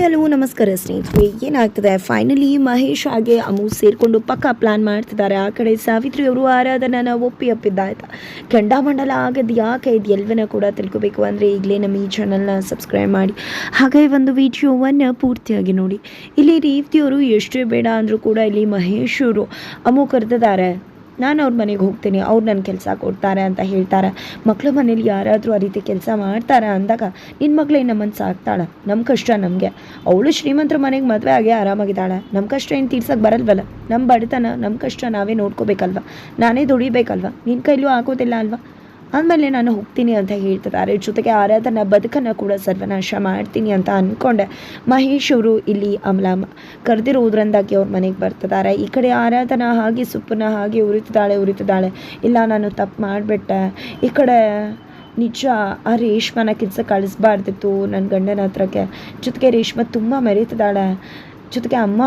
Hi ನಮಸ್ಕಾರ ಸ್ನೇಹಿತರೆ. ಏನಾಗ್ತದೆ? ಫೈನಲಿ ಮಹೇಶ್ ಹಾಗೆ ಅಮು ಸೇರಿಕೊಂಡು ಪಕ್ಕ ಪ್ಲಾನ್ ಮಾಡ್ತಿದ್ದಾರೆ. ಆ ಕಡೆ ಸಾವಿತ್ರಿ ಅವರು ಆರಾಧನನ ಒಪ್ಪಿ ಅಪ್ಪಿದ್ದಾಯ್ತು ಕೆಂಡಾಮಂಡಲ ಆಗದು ಯಾಕೆ ಇದು ಎಲ್ವನ ಕೂಡ ತಿಳ್ಕೊಬೇಕು ಅಂದರೆ ಈಗಲೇ ನಮ್ಮ ಈ ಚಾನಲ್ನ ಸಬ್ಸ್ಕ್ರೈಬ್ ಮಾಡಿ. ಹಾಗೆ ಒಂದು ವಿಡಿಯೋವನ್ನು ಪೂರ್ತಿಯಾಗಿ ನೋಡಿ. ಇಲ್ಲಿ ರೀತಿಯವರು ಎಷ್ಟೇ ಬೇಡ ಅಂದರೂ ಕೂಡ ಇಲ್ಲಿ ಮಹೇಶ್ ಅವರು ಅಮು ಕರೆದಿದ್ದಾರೆ. ನಾನು ಅವ್ರ ಮನೆಗೆ ಹೋಗ್ತೀನಿ, ಅವ್ರು ನನ್ನ ಕೆಲಸ ಕೊಡ್ತಾರೆ ಅಂತ ಹೇಳ್ತಾರೆ. ಮಕ್ಳ ಮನೇಲಿ ಯಾರಾದರೂ ಆ ರೀತಿ ಕೆಲಸ ಮಾಡ್ತಾರೆ ಅಂದಾಗ ನಿನ್ನ ಮಗಳೇ ನಮ್ಮ ಮನ್ಸು ಆಗ್ತಾಳೆ ನಮ್ಮ ಕಷ್ಟ ನಮಗೆ. ಅವಳು ಶ್ರೀಮಂತರ ಮನೆಗೆ ಮದುವೆ ಆಗಿ ಆರಾಮಾಗಿದ್ದಾಳೆ. ನಮ್ಮ ಕಷ್ಟ ಏನು ತೀರ್ಸೋಕ್ಕೆ ಬರಲ್ವಲ್ಲ? ನಮ್ಮ ಬಡತನ ನಮ್ಮ ಕಷ್ಟ ನಾವೇ ನೋಡ್ಕೋಬೇಕಲ್ವ? ನಾನೇ ದುಡಿಬೇಕಲ್ವ? ನಿನ್ನ ಕೈಲೂ ಆಗೋದಿಲ್ಲ ಅಲ್ವಾ? ಆದಮೇಲೆ ನಾನು ಹೋಗ್ತೀನಿ ಅಂತ ಹೇಳ್ತಿದ್ದಾರೆ. ಜೊತೆಗೆ ಆರಾಧನ ಬದುಕನ್ನು ಕೂಡ ಸರ್ವನಾಶ ಮಾಡ್ತೀನಿ ಅಂತ ಅಂದ್ಕೊಂಡೆ ಮಹೇಶ್ ಅವರು ಇಲ್ಲಿ ಅಮಲ ಕರೆದಿರೋದ್ರಿಂದಾಗಿ ಅವ್ರ ಮನೆಗೆ ಬರ್ತಿದ್ದಾರೆ. ಈ ಕಡೆ ಆರಾಧನ ಹಾಗೆ ಸುಪ್ಪನ್ನ ಹಾಗೆ ಉರಿತಿದ್ದಾಳೆ ಉರಿತಿದ್ದಾಳೆ. ಇಲ್ಲ, ನಾನು ತಪ್ಪು ಮಾಡಿಬಿಟ್ಟೆ. ಈ ಕಡೆ ನಿಜ, ಆ ರೇಷ್ಮನ ಕೆಲಸ ಕಳಿಸ್ಬಾರ್ದಿತ್ತು ನನ್ನ ಗಂಡನ ಹತ್ರಕ್ಕೆ. ಜೊತೆಗೆ ರೇಷ್ಮ ತುಂಬ ಮೆರೀತಿದ್ದಾಳೆ. ಜೊತೆಗೆ ಅಮ್ಮ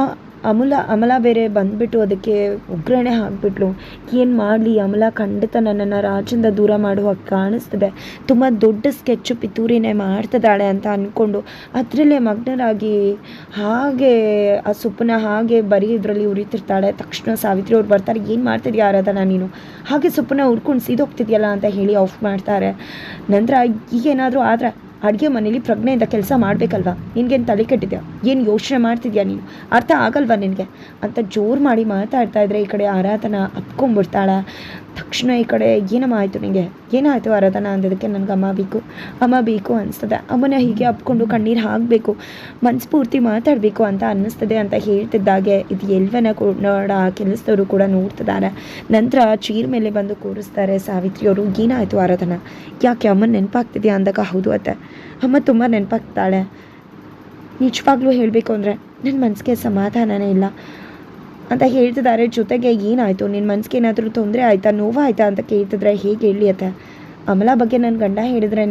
ಅಮಲ ಅಮಲ ಬೇರೆ ಬಂದುಬಿಟ್ಟು ಅದಕ್ಕೆ ಒಗ್ಗರಣೆ ಹಾಕ್ಬಿಟ್ಲು ಏನು ಮಾಡಲಿ, ಅಮಲ ಖಂಡಿತ ನನ್ನನ್ನು ರಾಜಿಂದ ದೂರ ಮಾಡುವ ಕಾಣಿಸ್ತದೆ. ತುಂಬ ದೊಡ್ಡ ಸ್ಕೆಚ್ಚು ಪಿತೂರಿನೇ ಮಾಡ್ತಿದ್ದಾಳೆ ಅಂತ ಅಂದ್ಕೊಂಡು ಅದರಲ್ಲೇ ಮಗ್ನರಾಗಿ ಹಾಗೆ ಆ ಸೊಪ್ಪನ್ನ ಹಾಗೆ ಬರೀ ಇದರಲ್ಲಿ ಉರಿತಿರ್ತಾಳೆ. ತಕ್ಷಣ ಸಾವಿತ್ರಿ ಅವ್ರು ಬರ್ತಾರೆ, ಏನು ಮಾಡ್ತಿದ್ಯಾ ಯಾರಾದ ನೀನು? ಹಾಗೆ ಸೊಪ್ಪನ್ನ ಹುಡ್ಕೊಂಡು ಸೀದೋಗ್ತಿದ್ಯಲ್ಲ? ಅಂತ ಹೇಳಿ ಆಫ್ ಮಾಡ್ತಾರೆ. ನಂತರ ಈಗೇನಾದರೂ ಆದರೆ ಅಡುಗೆ ಮನೇಲಿ ಪ್ರಜ್ಞೆಯಿಂದ ಕೆಲಸ ಮಾಡಬೇಕಲ್ವಾ? ನಿನಗೇನು ತಲೆ ಕೆಟ್ಟಿದ್ಯಾ? ಏನು ಯೋಚನೆ ಮಾಡ್ತಿದ್ಯಾ ನೀನು? ಅರ್ಥ ಆಗಲ್ವಾ ನಿನಗೆ? ಅಂತ ಜೋರು ಮಾಡಿ ಮಾತಾಡ್ತಾ ಇದ್ರೆ ಈ ಕಡೆ ಆರಾಧನ ಅಪ್ಕೊಂಡ್ಬಿಡ್ತಾಳೆ ತಕ್ಷಣ ಈ ಕಡೆ, ಏನಮ್ಮ ಆಯಿತು ನಿನಗೆ ಏನಾಯಿತು ಆರಾಧನ ಅಂದಿದ್ದಕ್ಕೆ ನನಗೆ ಅಮ್ಮ ಬೇಕು? ಅಮ್ಮ ಬೇಕು ಅನಿಸ್ತದೆ. ಅಮ್ಮನ ಹೀಗೆ ಅಪ್ಕೊಂಡು ಕಣ್ಣೀರು ಹಾಕಬೇಕು. ಮನಸ್ಫೂರ್ತಿ ಮಾತಾಡಬೇಕು ಅಂತ ಅನ್ನಿಸ್ತದೆ ಅಂತ ಹೇಳ್ತಿದ್ದಾಗೆ. ಇದು ಎಲ್ವನ ನೋಡ ಕೆಲಸದವರು ಕೂಡ ನೋಡ್ತಿದ್ದಾರೆ ನಂತರ ಚೀರ್ ಮೇಲೆ ಬಂದು ಕೂರಿಸ್ತಾರೆ. ಸಾವಿತ್ರಿಯವರು ಏನಾಯಿತು ಆರಾಧನ? ಯಾಕೆ ಅಮ್ಮನ ನೆನಪಾಗ್ತಿದೆಯಾ ಅಂದಾಗ, ಹೌದು ಅತ್ತೆ. ಅಮ್ಮ ತುಂಬ ನೆನಪಾಗ್ತಾಳೆ. ನಿಜವಾಗ್ಲೂ ಹೇಳಬೇಕು ಅಂದರೆ ನನ್ನ ಮನಸ್ಸಿಗೆ ಸಮಾಧಾನನೇ ಇಲ್ಲ. ಅಂತ ಹೇಳ್ತಿದ್ದಾರೆ. ಜೊತೆಗೆ ಏನಾಯಿತು? ನಿನ್ನ ಮನ್ಸಿಗೆ ಏನಾದರೂ ತೊಂದರೆ ಆಯಿತಾ? ನೋವಾಯ್ತಾ ಅಂತ ಕೇಳ್ತಿದ್ರೆ ಹೇಗೆ ಹೇಳಿ ಅತ್ತೆ? ಅಮಲ ಬಗ್ಗೆ ನನ್ನ ಗಂಡ ಹೇಳಿದ್ರೇ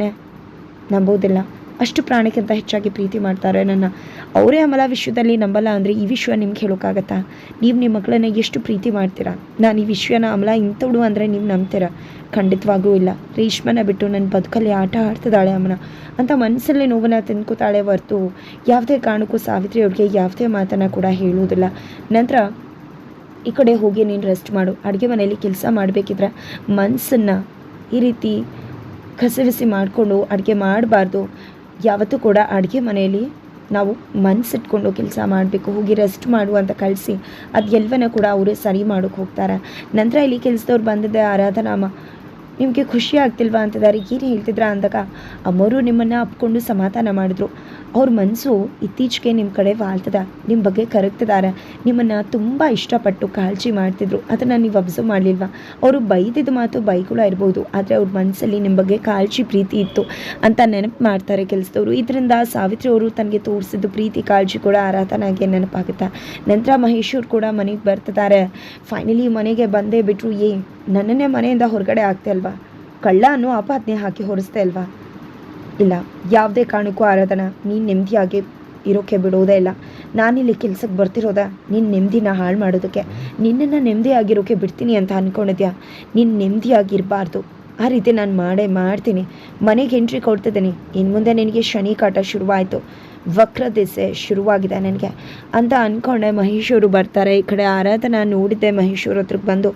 ನಂಬೋದಿಲ್ಲ. ಅಷ್ಟು ಪ್ರಾಣಕ್ಕಿಂತ ಹೆಚ್ಚಾಗಿ ಪ್ರೀತಿ ಮಾಡ್ತಾರೆ ನನ್ನ. ಅವರೇ ಅಮಲ ವಿಶ್ವದಲ್ಲಿ ನಂಬಲ್ಲ ಅಂದರೆ ಈ ವಿಶ್ವ ನಿಮ್ಗೆ ಹೇಳೋಕ್ಕಾಗತ್ತಾ? ನೀವು ನಿಮ್ಮ ಮಕ್ಕಳನ್ನ ಎಷ್ಟು ಪ್ರೀತಿ ಮಾಡ್ತೀರಾ? ನಾನು ಈ ವಿಶ್ವನ ಅಮಲ ಇಂಥವಳು ಅಂದರೆ ನೀವು ನಂಬ್ತೀರಾ? ಖಂಡಿತವಾಗೂ ಇಲ್ಲ. ರೇಷ್ಮನ ಬಿಟ್ಟು ನನ್ನ ಬದುಕಲ್ಲಿ ಆಟ ಆಡ್ತಿದ್ದಾಳೆ ಅಮ್ಮನ ಅಂತ ಮನಸ್ಸಲ್ಲಿ ನೋವನ್ನು ತಿನ್ಕೋತಾಳೆ ಹೊರತು ಯಾವುದೇ ಕಾರಣಕ್ಕೂ ಸಾವಿತ್ರಿ ಅವ್ರಿಗೆ ಯಾವುದೇ ಮಾತನ್ನು ಕೂಡ ಹೇಳುವುದಿಲ್ಲ. ನಂತರ ಈ ಕಡೆ ಹೋಗಿ ನೀನು ರೆಸ್ಟ್ ಮಾಡು. ಅಡುಗೆ ಮನೆಯಲ್ಲಿ ಕೆಲಸ ಮಾಡಬೇಕಿದ್ರೆ ಮನಸ್ಸನ್ನು ಈ ರೀತಿ ಕಸವಿಸಿ ಮಾಡಿಕೊಂಡು ಅಡುಗೆ ಮಾಡಬಾರ್ದು. ಯಾವತ್ತೂ ಕೂಡ ಅಡುಗೆ ಮನೆಯಲ್ಲಿ ನಾವು ಮನಸ್ಸಿಟ್ಕೊಂಡು ಕೆಲಸ ಮಾಡಬೇಕು, ಹೋಗಿ ರೆಸ್ಟ್ ಮಾಡು ಅಂತ ಕಳಿಸಿ ಅದು ಎಲ್ಲವನ್ನ ಕೂಡ ಅವರೇ ಸರಿ ಮಾಡೋಕ್ಕೆ ಹೋಗ್ತಾರೆ. ನಂತರ ಇಲ್ಲಿ ಕೆಲಸದವ್ರು ಬಂದಿದ್ದೆ ಆರಾಧನಾಮ ನಿಮಗೆ ಖುಷಿ ಆಗ್ತಿಲ್ವಾ ಅಂತಿದ್ದಾರೆ ಏನು ಹೇಳ್ತಿದ್ರ ಅಂದಾಗ ಅಮ್ಮವರು ನಿಮ್ಮನ್ನು ಅಪ್ಕೊಂಡು ಸಮಾಧಾನ ಮಾಡಿದ್ರು. ಅವ್ರ ಮನಸ್ಸು ಇತ್ತೀಚೆಗೆ ನಿಮ್ಮ ಕಡೆ ವಾಲ್ತದ ನಿಮ್ಮ ಬಗ್ಗೆ ಕರಗ್ತಿದ್ದಾರೆ ನಿಮ್ಮನ್ನು ತುಂಬ ಇಷ್ಟಪಟ್ಟು ಕಾಳಜಿ ಮಾಡ್ತಿದ್ರು. ಅದನ್ನು ನೀವು ಅಬ್ಸರ್ವ್ ಮಾಡಲಿಲ್ವಾ? ಅವರು ಬೈದಿದ್ದ ಮಾತು ಬೈಗುಳ ಇರ್ಬೋದು, ಆದರೆ ಅವ್ರ ಮನಸ್ಸಲ್ಲಿ ನಿಮ್ಮ ಬಗ್ಗೆ ಕಾಳಜಿ ಪ್ರೀತಿ ಇತ್ತು ಅಂತ ನೆನಪು ಮಾಡ್ತಾರೆ ಕೆಲಸದವರು. ಇದರಿಂದ ಸಾವಿತ್ರಿ ಅವರು ತನಗೆ ತೋರಿಸಿದ್ದು ಪ್ರೀತಿ, ಕಾಳಜಿ ಕೂಡ ಆರಾಧನಾಗೆ ನೆನಪಾಗುತ್ತೆ? ನಂತರ ಮಹೇಶ್ವರ್ ಕೂಡ ಮನೆಗೆ ಬರ್ತಿದ್ದಾರೆ ಫೈನಲಿ ಮನೆಗೆ ಬಂದೇ ಬಿಟ್ಟರು ಏ ನನ್ನನ್ನೇ ಮನೆಯಿಂದ ಹೊರಗಡೆ ಆಗ್ತೇ ಅಲ್ವಾ? ಕಳ್ಳ ಅನ್ನೋ ಹಾಕಿ ಹೊರಿಸ್ತೆ ಅಲ್ವಾ? ಇಲ್ಲ, ಯಾವುದೇ ಕಾರಣಕ್ಕೂ ಆರಾಧನಾ, ನೀನು ನೆಮ್ಮದಿಯಾಗಿ ಇರೋಕ್ಕೆ ಬಿಡೋದೇ ಇಲ್ಲ. ನಾನಿಲ್ಲಿ ಕೆಲ್ಸಕ್ಕೆ ಬರ್ತಿರೋದ? ನಿನ್ನ ನೆಮ್ಮದಿನ ಹಾಳು ಮಾಡೋದಕ್ಕೆ. ನಿನ್ನನ್ನು ನೆಮ್ಮದಿಯಾಗಿರೋಕ್ಕೆ ಬಿಡ್ತೀನಿ ಅಂತ ಅಂದ್ಕೊಂಡಿದ್ಯಾ ನೀನು ನೆಮ್ಮದಿಯಾಗಿರಬಾರ್ದು ಆ ರೀತಿ ನಾನು ಮಾಡೇ ಮಾಡ್ತೀನಿ. ಮನೆಗೆ ಎಂಟ್ರಿ ಕೊಡ್ತಿದ್ದೀನಿ. ಇನ್ನು ಮುಂದೆ ನಿನಗೆ ಶನಿ ಕಾಟ ಶುರುವಾಯಿತು. ವಕ್ರ ದಿಸೆ ಶುರುವಾಗಿದೆ ನನಗೆ. ಅಂತ ಅಂದ್ಕೊಂಡೆ ಮಹೇಶ್ವರು ಬರ್ತಾರೆ. ಈ ಕಡೆ ಆರಾಧನಾ ನೋಡಿದ್ದೆ ಮಹೇಶ್ವರ ಹತ್ರಕ್ಕೆ ಬಂದು.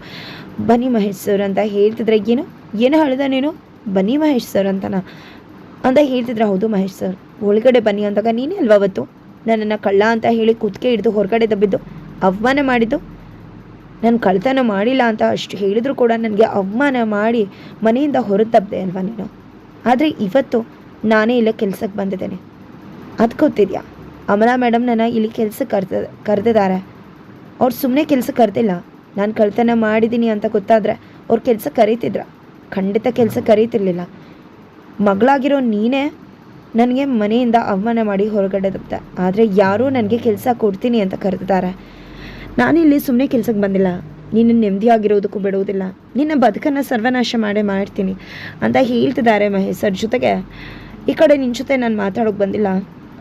ಬನ್ನಿ ಮಹೇಶ್ ಸರ್ ಅಂತ ಹೇಳ್ತಿದ್ರೆ ಏನು? ಏನು ಹೇಳಿದೆ ನೀನು? ಬನ್ನಿ ಮಹೇಶ್ ಸರ್ ಅಂತನಾ ಅಂತ ಹೇಳ್ತಿದ್ರೆ ಹೌದು ಮಹೇಶ್ ಸರ್ ಒಳಗಡೆ ಬನ್ನಿ ಅಂದಾಗ ನೀನೇ ಅಲ್ವಾ ಅವತ್ತು? ನನ್ನನ್ನು ಕಳ್ಳ ಅಂತ ಹೇಳಿ ಕುತ್ತಿಗೆ ಹಿಡಿದು ಹೊರಗಡೆ ದಬ್ಬಿದ್ದು. ಅವಮಾನ ಮಾಡಿದ್ದು? ನಾನು ಕಳ್ತನ ಮಾಡಿಲ್ಲ ಅಂತ ಅಷ್ಟು ಹೇಳಿದ್ರು ಕೂಡ ನನಗೆ ಅವಮಾನ ಮಾಡಿ ಮನೆಯಿಂದ ಹೊರತಬ್ದೆ ಅಲ್ವಾ ನೀನು? ಆದರೆ ಇವತ್ತು ನಾನೇ ಇಲ್ಲ ಕೆಲಸಕ್ಕೆ ಬಂದಿದ್ದೇನೆ. ಅದು ಗೊತ್ತಿದೆಯಾ? ಅಮಲಾ ಮೇಡಮ್ ನನ್ನ ಇಲ್ಲಿ ಕೆಲಸ ಕರ್ತ ಕರೆದಿದ್ದಾರೆ ಅವ್ರು ಸುಮ್ಮನೆ ಕೆಲಸ ಕರೆದಿಲ್ಲ. ನಾನು ಕಳ್ತನ ಮಾಡಿದ್ದೀನಿ ಅಂತ ಗೊತ್ತಾದರೆ ಅವ್ರು ಕೆಲಸ ಕರೀತಿದ್ರ. ಖಂಡಿತ ಕೆಲಸ ಕರೀತಿರ್ಲಿಲ್ಲ. ಮಗಳಾಗಿರೋ ನೀನೇ ನನಗೆ ಮನೆಯಿಂದ ಅವಮಾನ ಮಾಡಿ ಹೊರಗಡೆ ದಬ್ದೆ ಆದರೆ ಯಾರೂ ನನಗೆ ಕೆಲಸ ಕೊಡ್ತೀನಿ ಅಂತ ಕರೆದಿದ್ದಾರೆ ನಾನಿಲ್ಲಿ ಸುಮ್ಮನೆ ಕೆಲ್ಸಕ್ಕೆ ಬಂದಿಲ್ಲ. ನಿನ್ನ ನೆಮ್ಮದಿಯಾಗಿರೋದಕ್ಕೂ ಬಿಡುವುದಿಲ್ಲ. ನಿನ್ನ ಬದುಕನ್ನು ಸರ್ವನಾಶ ಮಾಡೇ ಮಾಡ್ತೀನಿ ಅಂತ ಹೇಳ್ತಿದ್ದಾರೆ ಮಹೇಶ್ ಸರ್ ಜೊತೆಗೆ. ಈ ಕಡೆ ನಿನ್ನ ಜೊತೆ ನಾನು ಮಾತಾಡೋಕೆ ಬಂದಿಲ್ಲ.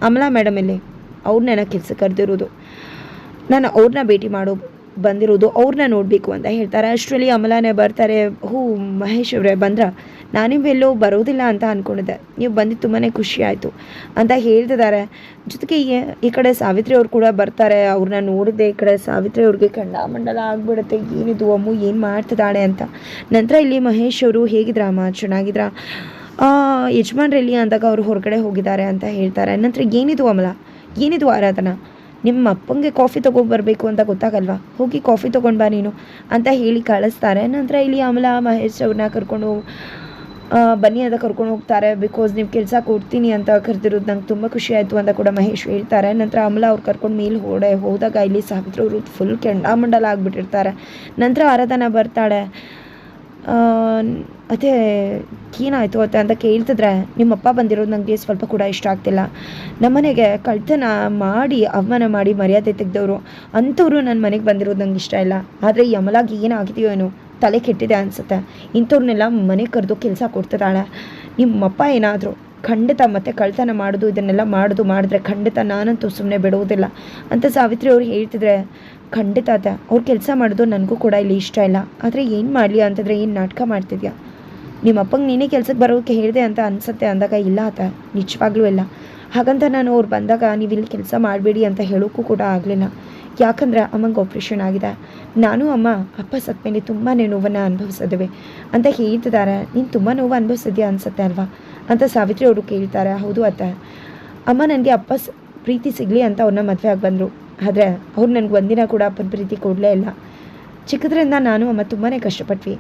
ಅಮಲಾ ಮೇಡಮ್ ಇಲ್ಲಿ ಅವ್ರನ್ನ ಕೆಲಸ ಕರೆದಿರೋದು. ನಾನು ಅವ್ರನ್ನ ಭೇಟಿ ಮಾಡೋ ಬಂದಿರೋದು ಅವ್ರನ್ನ ನೋಡಬೇಕು ಅಂತ ಹೇಳ್ತಾರೆ. ಅಷ್ಟರಲ್ಲಿ ಅಮಲಾನೇ ಬರ್ತಾರೆ, ಹೂ, ಮಹೇಶ್ ಅವರೇ, ಬಂದ್ರ? ಎಲ್ಲೋ ಬರೋದಿಲ್ಲ ಅಂತ ಅಂದ್ಕೊಂಡಿದ್ದೆ ನೀವು ಬಂದಿದ್ದು ತುಂಬಾ ಖುಷಿ ಆಯಿತು ಅಂತ ಹೇಳ್ತಿದ್ದಾರೆ. ಜೊತೆಗೆ ಈ- ಕಡೆ ಸಾವಿತ್ರಿ ಅವ್ರು ಕೂಡ ಬರ್ತಾರೆ. ಅವ್ರನ್ನ ನೋಡಿದೆ ಈ ಕಡೆ ಸಾವಿತ್ರಿ ಅವ್ರಿಗೆ ಖಂಡಾಮಂಡಲ ಆಗಿಬಿಡುತ್ತೆ. ಏನಿದು, ಅಮ್ಮು, ಏನು ಮಾಡ್ತಿದ್ದಾಳೆ ಅಂತ. ನಂತರ ಇಲ್ಲಿ ಮಹೇಶ್ ಅವರು ಹೇಗಿದ್ರ, ಅಮ್ಮ? ಚೆನ್ನಾಗಿದ್ರ? ಯಜಮಾನ್ರಲ್ಲಿ ಅಂದಾಗ ಅವರು ಹೊರಗಡೆ ಹೋಗಿದ್ದಾರೆ ಅಂತ ಹೇಳ್ತಾರೆ. ನಂತರ ಏನಿದು ಅಮಲ? ಏನಿದು ಆರಾಧನಾ? ನಿಮ್ಮ ಅಪ್ಪಂಗೆ ಕಾಫಿ ತೊಗೊಂಬರ್ಬೇಕು ಅಂತ ಗೊತ್ತಾಗಲ್ವಾ? ಹೋಗಿ ಕಾಫಿ ತೊಗೊಂಡು ಬಾ ನೀನು ಅಂತ ಹೇಳಿ ಕಳಿಸ್ತಾರೆ. ನಂತರ ಇಲ್ಲಿ ಅಮಲ, ಮಹೇಶ್ ಅವ್ರನ್ನ ಕರ್ಕೊಂಡು ಬನ್ನಿ ಅಂತ ಕರ್ಕೊಂಡು ಹೋಗ್ತಾರೆ. ಬಿಕಾಸ್ ನೀವು ಕೆಲಸ ಕೊಡ್ತೀನಿ ಅಂತ ಕರೆದಿರೋದು ನಂಗೆ ತುಂಬ ಖುಷಿ ಆಯಿತು ಅಂತ ಕೂಡ ಮಹೇಶ್ ಹೇಳ್ತಾರೆ. ನಂತರ ಅಮಲ ಅವ್ರು ಕರ್ಕೊಂಡು ಮೇಲೆ ಹೋಡೆ ಹೋದಾಗ ಇಲ್ಲಿ ಸಾವಿತ್ರಿ ಅವರು ಫುಲ್ ಕೆಂಡಾಮಂಡಲ ಆಗಿಬಿಟ್ಟಿರ್ತಾರೆ. ನಂತರ ಆರಾಧನಾ ಬರ್ತಾಳೆ. ಅದೇ ಏನಾಯಿತು ಅತ್ತೆ ಅಂತ ಕೇಳ್ತಿದ್ರೆ ನಿಮ್ಮಪ್ಪ ಬಂದಿರೋದು ನನಗೆ ಸ್ವಲ್ಪ ಕೂಡ ಇಷ್ಟ ಆಗ್ತಿಲ್ಲ. ನಮ್ಮನೆಗೆ ಕಳ್ತನ ಮಾಡಿ, ಅವಮಾನ ಮಾಡಿ ಮರ್ಯಾದೆ ತೆಗೆದವರು. ಅಂಥವ್ರು ನನ್ನ ಮನೆಗೆ ಬಂದಿರೋದು ನಂಗೆ ಇಷ್ಟ ಇಲ್ಲ. ಆದರೆ ಯಮಲಾಗಿ ಏನಾಗಿದೆಯೋ ಏನೋ ತಲೆ ಕೆಟ್ಟಿದೆ ಅನಿಸುತ್ತೆ. ಇಂಥವ್ರನ್ನೆಲ್ಲ ಮನೆ ಕರೆದು ಕೆಲಸ ಕೊಡ್ತಿದ್ದಾಳೆ. ನಿಮ್ಮಪ್ಪ ಏನಾದರೂ ಖಂಡಿತ ಮತ್ತೆ ಕಳ್ತನ ಮಾಡೋದು, ಇದನ್ನೆಲ್ಲ ಮಾಡೋದು ಮಾಡಿದ್ರೆ ಖಂಡಿತ ನಾನಂತೂ ಸುಮ್ಮನೆ ಬಿಡುವುದಿಲ್ಲ ಅಂತ ಸಾವಿತ್ರಿ ಅವ್ರು ಹೇಳ್ತಿದ್ರೆ, ಖಂಡಿತ ಅತ್ತೆ, ಅವ್ರು ಕೆಲಸ ಮಾಡೋದು ನನಗೂ ಕೂಡ ಇಲ್ಲಿ ಇಷ್ಟ ಇಲ್ಲ. ಆದರೆ ಏನು ಮಾಡಲಿ? ಅಂತಂದರೆ, ಏನು ನಾಟಕ ಮಾಡ್ತಿದ್ಯಾ? ನಿಮ್ಮ ಅಪ್ಪಂಗೆ ನೀನೇ ಕೆಲ್ಸಕ್ಕೆ ಬರೋಕ್ಕೆ ಹೇಳಿದೆ ಅಂತ ಅನ್ಸುತ್ತೆ ಅಂದಾಗ ಇಲ್ಲ ಆತ, ನಿಜವಾಗ್ಲೂ ಇಲ್ಲ. ಹಾಗಂತ ನಾನು ಅವ್ರು ಬಂದಾಗ ನೀವು ಇಲ್ಲಿ ಕೆಲಸ ಮಾಡಬೇಡಿ ಅಂತ ಹೇಳೋಕ್ಕೂ ಕೂಡ ಆಗಲಿಲ್ಲ. ಯಾಕಂದರೆ ಅಮ್ಮಂಗೆ ಆಪ್ರೇಷನ್ ಆಗಿದೆ. ನಾನು, ಅಮ್ಮ, ಅಪ್ಪ ಸತ್ತ ಮೇಲೆ ತುಂಬಾ ನೋವನ್ನು ಅನುಭವಿಸಿದ್ವಿ ಅಂತ ಹೇಳ್ತಿದ್ದಾರೆ ನೀನು ತುಂಬ ನೋವು ಅನುಭವಿಸಿದ್ಯಾ ಅನ್ಸುತ್ತೆ ಅಲ್ವಾ? ಅಂತ ಸಾವಿತ್ರಿ ಅವರು ಕೇಳ್ತಾರೆ, ಹೌದು ಅತ್ತ ಅಮ್ಮ ನನಗೆ ಅಪ್ಪ ಪ್ರೀತಿ ಸಿಗಲಿ ಅಂತ ಅವ್ರನ್ನ ಮದುವೆ ಆಗಿ ಬಂದರು. ಆದರೆ ಅವ್ರು ನನಗೆ ಒಂದಿನ ಕೂಡ ಅಪ್ಪನ ಪ್ರೀತಿ ಕೊಡಲೇ ಇಲ್ಲ. ಚಿಕ್ಕದ್ರಿಂದ ನಾನು ಅಮ್ಮ ತುಂಬಾ ಕಷ್ಟಪಟ್ವಿ.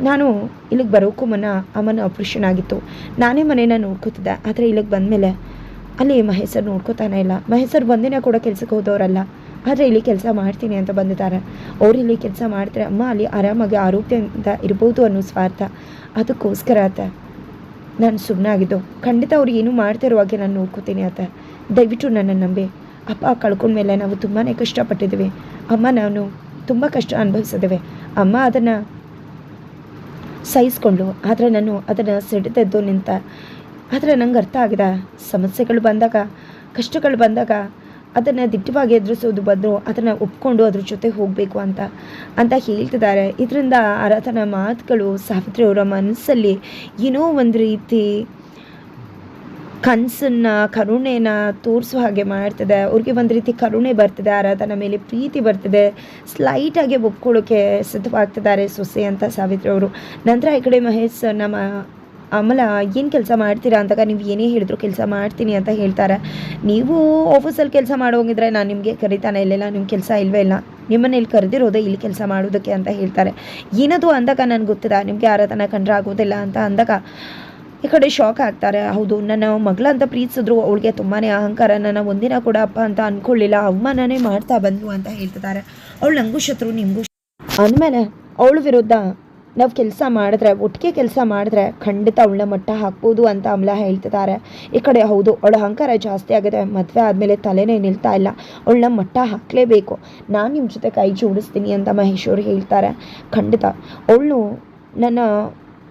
ನಾನು ಇಲ್ಲಿಗೆ ಬರೋಕ್ಕೂ ಮುನ್ನ ಅಮ್ಮನ ಆಪ್ರೇಷನ್ ಆಗಿತ್ತು. ನಾನೇ ಮನೇನ ನೋಡ್ಕೋತಿದ್ದೆ. ಆದರೆ ಇಲ್ಲಿಗೆ ಬಂದಮೇಲೆ ಅಲ್ಲಿ ಮಹೇಶರ್ ನೋಡ್ಕೋತಾನೆ ಇಲ್ಲ. ಮಹೇಶರ್ ಬಂದಿನ ಕೂಡ ಕೆಲಸಕ್ಕೆ ಹೋದವರಲ್ಲ. ಆದರೆ ಇಲ್ಲಿ ಕೆಲಸ ಮಾಡ್ತೀನಿ ಅಂತ ಬಂದಿದ್ದಾರೆ. ಅವರು ಇಲ್ಲಿ ಕೆಲಸ ಮಾಡ್ತಾರೆ ಅಮ್ಮ ಅಲ್ಲಿ ಆರಾಮಾಗಿ ಆರೋಗ್ಯದಿಂದ ಇರ್ಬೋದು ಅನ್ನೋ ಸ್ವಾರ್ಥ. ಅದಕ್ಕೋಸ್ಕರ ಆತ ನಾನು ಸುಮ್ಮನೆ ಆಗಿದ್ದು. ಖಂಡಿತ ಅವ್ರು ಏನೂ ಮಾಡ್ತಿರುವಾಗೆ ನಾನು ನೋಡ್ಕೋತೀನಿ ಆತ ದಯವಿಟ್ಟು ನನ್ನನ್ನು ನಂಬಿ. ಅಪ್ಪ ಕಳ್ಕೊಂಡ್ಮೇಲೆ ನಾವು ತುಂಬಾ ಕಷ್ಟಪಟ್ಟಿದ್ದೀವಿ. ಅಮ್ಮ ನಾನು ತುಂಬ ಕಷ್ಟ ಅನುಭವಿಸಿದ್ದೇವೆ. ಅಮ್ಮ ಅದನ್ನು ಸಹಿಸ್ಕೊಂಡು, ಆದರೆ ನಾನು ಅದನ್ನು ಸಿಡಿದೆದ್ದು ನಿಂತ, ಆದರೆ ನಂಗೆ ಅರ್ಥ ಆಗಿದೆ. ಸಮಸ್ಯೆಗಳು ಬಂದಾಗ, ಕಷ್ಟಗಳು ಬಂದಾಗ ಅದನ್ನು ದಿಟ್ಟವಾಗಿ ಎದುರಿಸೋದು ಬದಲು ಅದನ್ನು ಒಪ್ಕೊಂಡು ಅದ್ರ ಜೊತೆ ಹೋಗಬೇಕು ಅಂತ ಅಂತ ಹೇಳ್ತಿದ್ದಾರೆ. ಇದರಿಂದ ಆರಾಧನ ಮಾತುಗಳು ಸಾವಿತ್ರಿ ಅವರ ಮನಸ್ಸಲ್ಲಿ ಏನೋ ಒಂದು ರೀತಿ ಕನಸನ್ನ, ಕರುಣೆನ ತೋರಿಸೋ ಹಾಗೆ ಮಾಡ್ತದೆ. ಅವ್ರಿಗೆ ಒಂದು ರೀತಿ ಕರುಣೆ ಬರ್ತದೆ, ಆರಾಧನ ಮೇಲೆ ಪ್ರೀತಿ ಬರ್ತದೆ. ಸ್ಲೈಟಾಗಿ ಒಪ್ಕೊಳ್ಳೋಕೆ ಸಿದ್ಧವಾಗ್ತಿದ್ದಾರೆ ಸೊಸೆ ಅಂತ ಸಾವಿತ್ರಿ ಅವರು. ನಂತರ ಈ ಕಡೆ ಮಹೇಶ್ ನಮ್ಮ ಅಮಲ, ಏನು ಕೆಲಸ ಮಾಡ್ತೀರಾ ಅಂದಾಗ ನೀವು ಏನೇ ಹೇಳಿದ್ರು ಕೆಲಸ ಮಾಡ್ತೀನಿ ಅಂತ ಹೇಳ್ತಾರೆ. ನೀವು ಆಫೀಸಲ್ಲಿ ಕೆಲಸ ಮಾಡೋಂಗಿದ್ರೆ ನಾನು ನಿಮಗೆ ಕರಿತಾನೆ ಇಲ್ಲೆಲ್ಲ ನಿಮ್ಮ ಕೆಲಸ ಇಲ್ವೇ ಇಲ್ಲ. ನಿಮ್ಮನ್ನ ಇಲ್ಲಿ ಕರೆದಿರೋದೇ ಇಲ್ಲಿ ಕೆಲಸ ಮಾಡೋದಕ್ಕೆ ಅಂತ ಹೇಳ್ತಾರೆ. ಏನದು ಅಂದಾಗ ನನಗೆ ಗೊತ್ತಿದೆ ನಿಮಗೆ ಆರಾಧನೆ ಕಂಡ್ರೆ ಆಗೋದಿಲ್ಲ ಅಂತ ಅಂದಾಗ ಈ ಕಡೆ ಶಾಕ್ ಆಗ್ತಾರೆ. ಹೌದು, ನನ್ನ ಮಗಳ ಅಂತ ಪ್ರೀತಿಸಿದ್ರು. ಅವಳಿಗೆ ತುಂಬಾ ಅಹಂಕಾರ. ನನ್ನ ಒಂದಿನ ಕೂಡ ಅಪ್ಪ ಅಂತ ಅಂದ್ಕೊಳ್ಳಿಲ್ಲ ಅವಮಾನನೇ ಮಾಡ್ತಾ ಬಂದ್ರು ಅಂತ ಹೇಳ್ತಿದ್ದಾರೆ. ಅವಳು ನಂಗೂ ಶತ್ರು, ನಿಮಗೂ ಅಂದಮೇಲೆ ಅವಳ ವಿರುದ್ಧ ನಾವು ಕೆಲಸ ಮಾಡಿದ್ರೆ, ಒಟ್ಟಿಗೆ ಕೆಲಸ ಮಾಡಿದ್ರೆ ಖಂಡಿತ ಅವಳನ್ನ ಮಟ್ಟ ಹಾಕ್ಬೋದು ಅಂತ ಅಮಲ ಹೇಳ್ತಿದ್ದಾರೆ. ಈ ಕಡೆ ಹೌದು, ಅವಳ ಅಹಂಕಾರ ಜಾಸ್ತಿ ಆಗಿದೆ. ಮದುವೆ ಆದಮೇಲೆ ತಲೆನೇ ನಿಲ್ತಾ ಇಲ್ಲ. ಅವಳನ್ನ ಮಟ್ಟ ಹಾಕಲೇಬೇಕು. ನಾನು ನಿಮ್ಮ ಜೊತೆ ಕೈ ಜೋಡಿಸ್ತೀನಿ ಅಂತ ಮಹೇಶ್ವರು ಹೇಳ್ತಾರೆ. ಖಂಡಿತ. ಅವಳು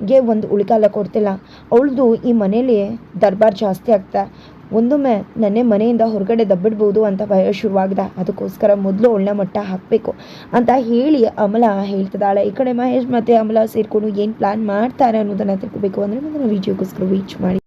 ನನಗೆ ಒಂದು ಉಳಿಕಾಲ ಕೊಡ್ತಿಲ್ಲ. ಅವಳದು ಈ ಮನೇಲಿ ದರ್ಬಾರ್ ಜಾಸ್ತಿ ಆಗ್ತಾ. ಒಂದೊಮ್ಮೆ ನನ್ನೇ ಮನೆಯಿಂದ ಹೊರಗಡೆ ದಬ್ಬಿಡ್ಬೋದು ಅಂತ ಭಯ ಶುರುವಾಗ್ದ. ಅದಕ್ಕೋಸ್ಕರ ಮೊದಲು ಒಳ್ಳೆ ಮಟ್ಟ ಹಾಕಬೇಕು ಅಂತ ಹೇಳಿ ಅಮಲ ಹೇಳ್ತಿದ್ದಾಳೆ. ಈ ಕಡೆ ಮಹೇಶ್ ಮತ್ತು ಅಮಲ ಸೇರಿಕೊಂಡು ಏನು ಪ್ಲ್ಯಾನ್ ಮಾಡ್ತಾರೆ ಅನ್ನೋದನ್ನು ತಿಳ್ಕೋಬೇಕು ಅಂದರೆ ಮುಂದಿನ ವೀಡಿಯೋಗೋಸ್ಕರ ವೀಚ್ ಮಾಡಿ.